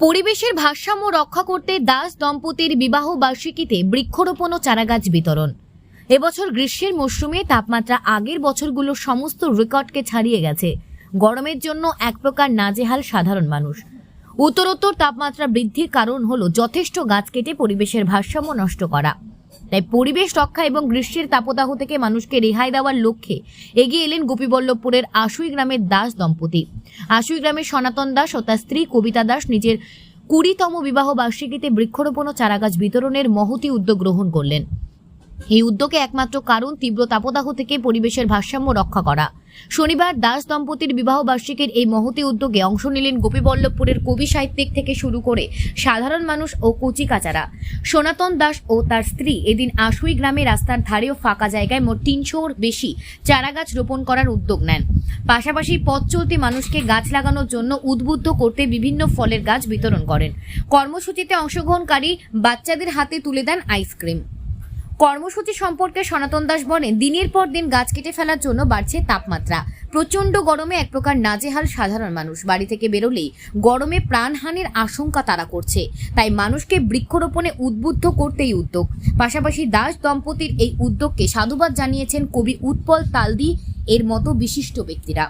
পরিবেশের ভারসাম্য রক্ষা করতে দাস দম্পতির বিবাহ বার্ষিকীতে বৃক্ষরোপণ ও চারাগাছ বিতরণ। এবছর গ্রীষ্মের মরশুমে তাপমাত্রা আগের বছরগুলোর সমস্ত রেকর্ডকে ছাড়িয়ে গেছে। গরমের জন্য এক প্রকার নাজেহাল সাধারণ মানুষ। উত্তরোত্তর তাপমাত্রা বৃদ্ধির কারণ হলো যথেষ্ট গাছ কেটে পরিবেশের ভারসাম্য নষ্ট করা। তাই পরিবেশ রক্ষা এবং গ্রীষ্মের তাপদাহ থেকে মানুষকে রেহাই দেওয়ার লক্ষ্যে এগিয়ে এলেন গোপীবল্লভপুরের আশুই গ্রামের দাস দম্পতি। আশুই গ্রামের সনাতন দাস ও তার স্ত্রী কবিতা দাস নিজের কুড়িতম বিবাহ বার্ষিকীতে বৃক্ষরোপণ ও চারাগাছ বিতরণের মহতি উদ্যোগ গ্রহণ করলেন। এই উদ্যোগে একমাত্র কারণ তীব্র তাপদাহ থেকে পরিবেশের ভারসাম্য রক্ষা করা। শনিবার দাস দম্পতির বিবাহ বার্ষিকীর এই মহতি উদ্যোগে অংশ নিলেন গোপীবল্লভপুরের কবি সাহিত্যিক থেকে শুরু করে সাধারণ মানুষ ও কচিকাচারা। সনাতন দাস ও তার স্ত্রী এদিন আশুই গ্রামে রাস্তার ধারে ও ফাঁকা জায়গায় মোট তিনশোর বেশি চারাগাছ রোপণ করার উদ্যোগ নেন। পাশাপাশি পথ চলতি মানুষকে গাছ লাগানোর জন্য উদ্বুদ্ধ করতে বিভিন্ন ফলের গাছ বিতরণ করেন। কর্মসূচিতে অংশগ্রহণকারী বাচ্চাদের হাতে তুলে দেন আইসক্রিম। কর্মসূচি সম্পর্কে সনাতন দাস বলেন, দিনের পর দিন গাছ কেটে ফেলার জন্য বাড়ছে তাপমাত্রা। প্রচণ্ড গরমে এক প্রকার নাজেহাল সাধারণ মানুষ। বাড়ি থেকে বেরোলেই গরমে প্রাণহানির আশঙ্কা তারা করছে। তাই মানুষকে বৃক্ষরোপণে উদ্বুদ্ধ করতেই উদ্যোগ। পাশাপাশি দাস দম্পতির এই উদ্যোগকে সাধুবাদ জানিয়েছেন কবি উৎপল তালদি, এর মতো বিশিষ্ট ব্যক্তিরা।